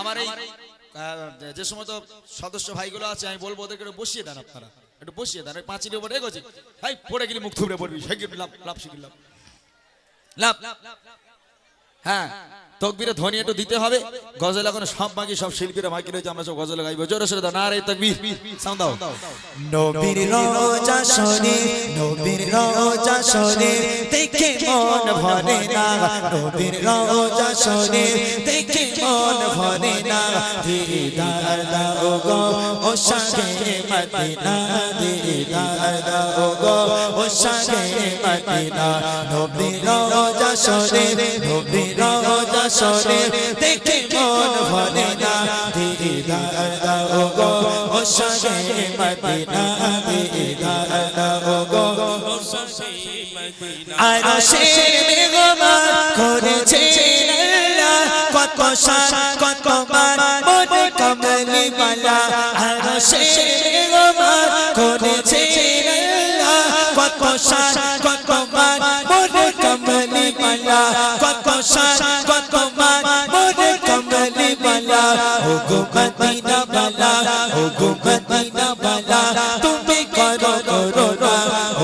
আমার এই যে সমস্ত সদস্য ভাইগুলো আছে, আমি বলব ওদেরকে বসিয়ে দেন আপনারা। একটু বসিয়ে দেন পাঁচিল উপরে ভাই পড়ে গেলি মুখ থুবড়ে পড়বি লাভ লাভ শিখিলাম লাভ হ্যাঁ তকবিরে ধ্বনি একটু দিতে হবে। গজল এখন সব বাকি, সব শিল্পীরা বাকি রয়েছে, আমরা সব গজল গাইবো। জোরে সোরে দাও না রে তকবির। সাউন্ড দাও। নবীর রোজা শোনে নবীর রোজা শোনে, দেখে মন ভরে না। নবীর রোজা শোনে, দেখে মন ভরে না। দিদার দাও গো ও সাগে মদিনা, দিদার দাও গো ও সাগে মদিনা। নবীর রোজা শোনে নবীর রোজা শোনে দেখে মন ভরে না। দিদার দাও গো ও সাগে মদিনা, দিদার দাও গো আর শের মেঘমান করেছে আল্লাহ কত শান কত মান মনে কমলি মালা। আর শের শান কত মান কমলি মালা। ও গো মদিনা বালা ও গো মদিনা বালা তুমি করো করো না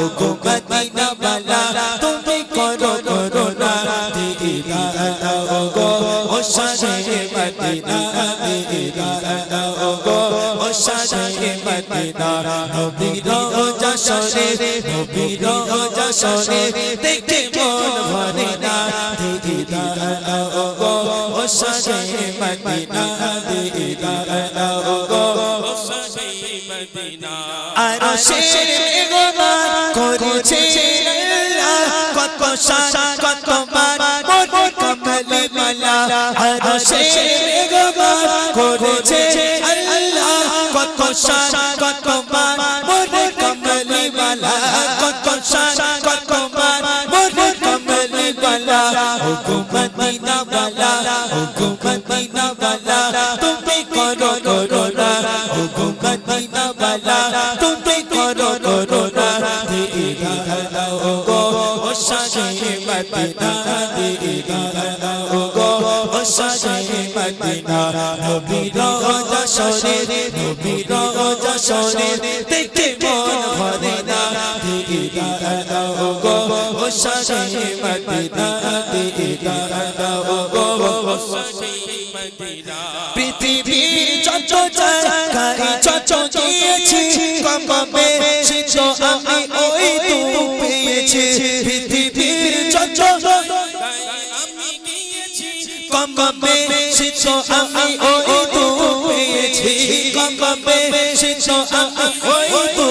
ও গো মদিনা বালা তুমি করো করো না দিদা দাও গো ও সাজে মদিনা। দিদা দাও গো ও সাজে মদিনা। নবীর রোজা শোনে নবীর রোজা শোনে দেখে ও সাজে মদিনা দিদা দাও গো মান মনে কমলি মালা আর শের মেঘমান করেছে আল্লাহ কত মান মনে শান মদিনা দিদা দাও গো সাজে মদিনা নবী রোজা শোনে নবী রোজা শোনে দেখে মন ভরে না দিদা দাও গো তু শীত আমি ওই তু পেয়েছি। কমবে শীত আমি ওই তু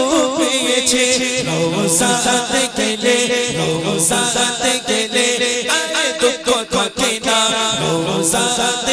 রোসাতে গেলে রোসাতে গেলে আরে দুঃখ থাকে না। রোসাতে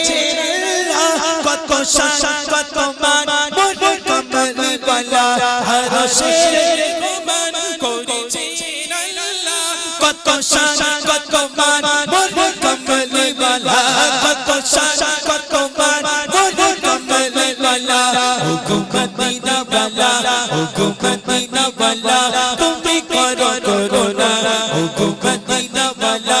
কত শান কত মান মনে কমলি বালা আর শের মেঘমান করেছে আল্লাহ কত শান কত মান মনে কমলি বালা কত শান কত মান মনে কমলি বালা ও গো মদিনা বালা ও গো মদিনা বালা তুমি করো করো না ও গো মদিনা বালা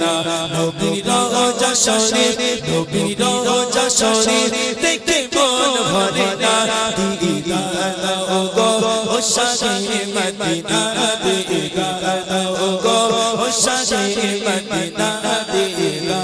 মদিনা নবীর রোজা শোনে নবীর রোজা শোনে দেখে মন ভরে না। দিদা দাও গো ও সাজে মদিনা দিদা দাও গো ও সাজে মদিনা দিদা